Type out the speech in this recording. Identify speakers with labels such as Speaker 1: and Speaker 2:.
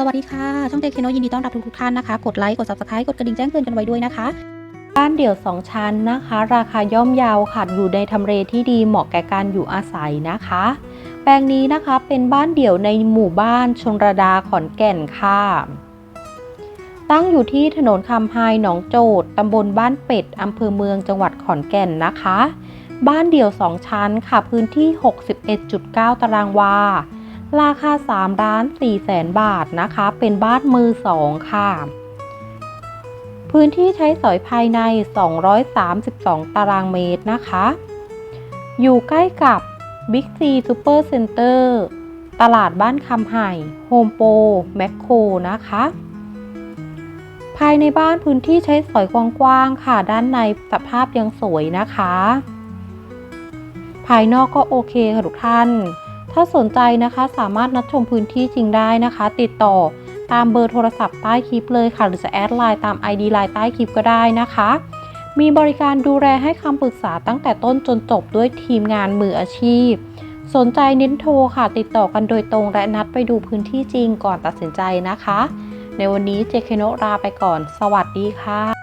Speaker 1: สวัสดีค่ะ ช่องเจเคโนยินดีต้อนรับทุกๆท่านนะคะ กดไลค์ กด subscribe กดกระดิ่งแจ้งเตือนกันไว้ด้วยนะคะ
Speaker 2: บ้านเดี่ยว 2 ชั้นนะคะ ราคาย่อมเยาวค่ะอยู่ในทำเลที่ดีเหมาะแก่การอยู่อาศัยนะคะ แปลงนี้นะคะเป็นบ้านเดี่ยวในหมู่บ้านชนระดาขอนแก่นค่ะตั้งอยู่ที่ถนนคำไฮหนองโจดตำบลบ้านเป็ดอำเภอเมืองจังหวัดขอนแก่นนะคะ บ้านเดี่ยว 2 ชั้นค่ะพื้นที่ 61.9 ตารางวา ราคา3ล้าน4แสนบาทนะคะ เป็นบ้านมือ2ค่ะ พื้นที่ใช้สอยภายใน 232 ตารางเมตรนะคะ อยู่ใกล้กับ Big C Super Center ตลาดบ้านคำไห่โฮมโปรแมคโครนะคะ ภายในบ้านพื้นที่ใช้สอยกว้างๆค่ะ ด้านในสภาพยังสวยนะคะ ภายนอกก็โอเคค่ะทุกท่าน ถ้าสนใจนะคะสามารถนัดชมพื้นที่จริงได้นะคะ ติดต่อตามเบอร์โทรศัพท์ใต้คลิปเลยค่ะ หรือจะแอดไลน์ตาม ID ไลน์ใต้คลิปก็ได้นะคะ มีบริการดูแลให้คำปรึกษาตั้งแต่ต้นจนจบด้วยทีมงานมืออาชีพ สนใจเน้นโทรค่ะ ติดต่อกันโดยตรงและนัดไปดูพื้นที่จริงก่อนตัดสินใจนะคะ ในวันนี้เจเคโนะลาไปก่อน สวัสดีค่ะ